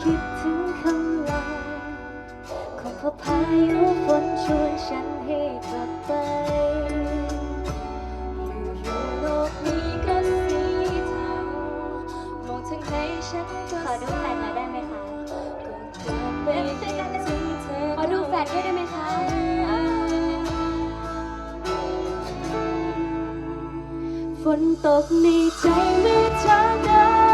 คิดถึงคำลาของพอพายุฝนชวนฉันให้กลับไป อยู่โลกนี้ก็สีเทามองถึงให้ฉันก็ขอดูแฟนหน่อยได้ไหมคะเกิไปคิดถึงเธอขอดูแฟนด้วยได้ไหมคะฝนตกในใจเมื่อเธอเดิน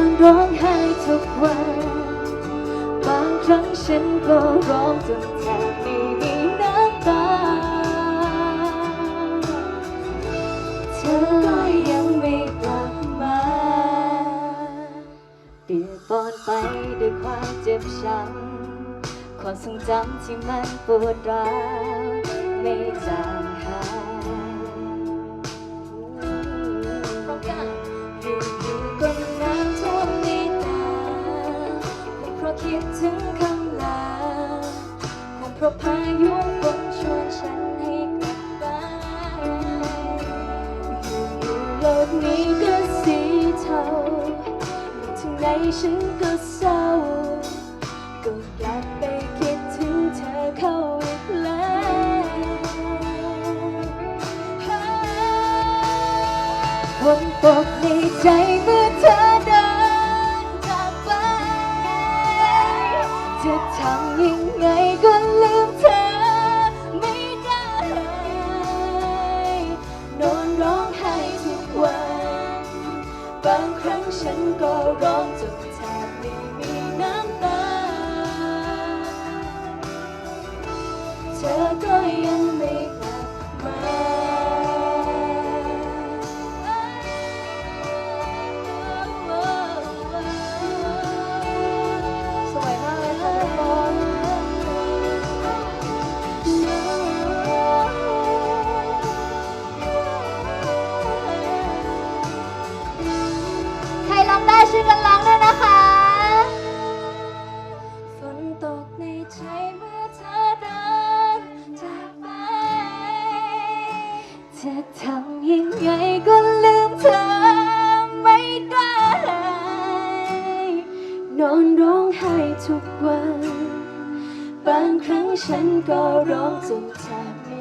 อนร้องไห้ทุกวัน บางครั้งฉันก็ร้องจนแทบไม่มีน้ำตา เธอก็ยังไม่กลับมาเดือดร้อนไปด้วยความเจ็บช้ำความทรงจำที่มันปวดร้าวไม่จางหาย คิดถึงคำลาคงเพราะพายุฝนชวนฉันให้กลับบ้านอยู่โลกนี้ก็สีเทาถึงไหนฉันก็เศร้า ก็กลับไปคิดถึงเธอเข้าอีกแล้ววนตกในใจเมื่อเธอ บางครั้งฉันก็ร้องจนแทบไม่มีน้ำตา เธอก็ยังไม่กลับมา ร้องได้ช่วยกันร้องด้วยนะคะ ฝนตกในใจเมื่อเธอเดินจากไป จะทำยังไงก็ลืมเธอไม่ได้ นอนร้องไห้ทุกวัน บางครั้งฉันก็ร้องจนแทบไ